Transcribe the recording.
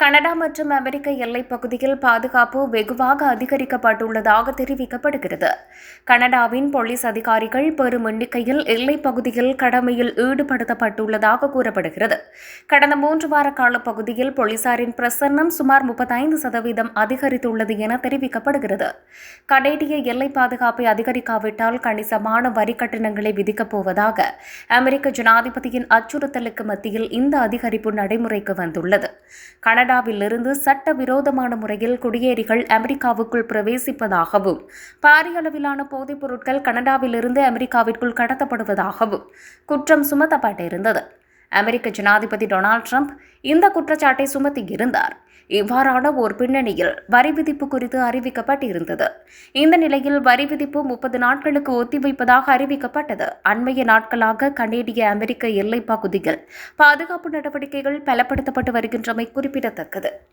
Canada மற்றும் அமெரிக்க எல்லைப் பகுதியில் பாதுகாப்பு வெகுவாக அதிகரிக்கப்பட்டுள்ளதாக தெரிவிக்கப்படுகிறது. கனடாவின் போலீஸ் அதிகாரிகள் பெரும் எண்ணிக்கையில் எல்லைப் பகுதியில் கடமையில் ஈடுபடுத்தப்பட்டுள்ளதாக கூறப்படுகிறது. கடந்த மூன்று வார கால பகுதியில் போலீசாரின் பிரசன்னம் சுமார் முப்பத்தைந்து சதவீதம் அதிகரித்துள்ளது என தெரிவிக்கப்படுகிறது. கனேடிய எல்லை பாதுகாப்பை அதிகரிக்காவிட்டால் கணிசமான வரி கட்டணங்களை விதிக்கப் போவதாக அமெரிக்க ஜனாதிபதியின் அச்சுறுத்தலுக்கு மத்தியில் இந்த அதிகரிப்பு நடைமுறைக்கு வந்துள்ளது. கனடாவிலிருந்து சட்டவிரோதமான முறையில் குடியேறிகள் அமெரிக்காவுக்குள் பிரவேசிப்பதாகவும் பாரிய அளவிலான போதைப் பொருட்கள் கனடாவிலிருந்து அமெரிக்காவிற்குள் கடத்தப்படுவதாகவும் குற்றம் சுமத்தப்பட்டிருந்தது. அமெரிக்க ஜனாதிபதி டொனால்ட் ட்ரம்ப் இந்த குற்றச்சாட்டை சுமத்தியிருந்தார் இவ்வாறான ஓர் பின்னணியில் வரி விதிப்பு குறித்து அறிவிக்கப்பட்டிருந்தது. இந்த நிலையில் வரி விதிப்பு முப்பது நாட்களுக்கு ஒத்திவைப்பதாக அறிவிக்கப்பட்டது. அண்மைய நாட்களாக கனேடிய அமெரிக்க எல்லைப் பகுதியில் பாதுகாப்பு நடவடிக்கைகள் பலப்படுத்தப்பட்டு வருகின்றமை குறிப்பிடத்தக்கது.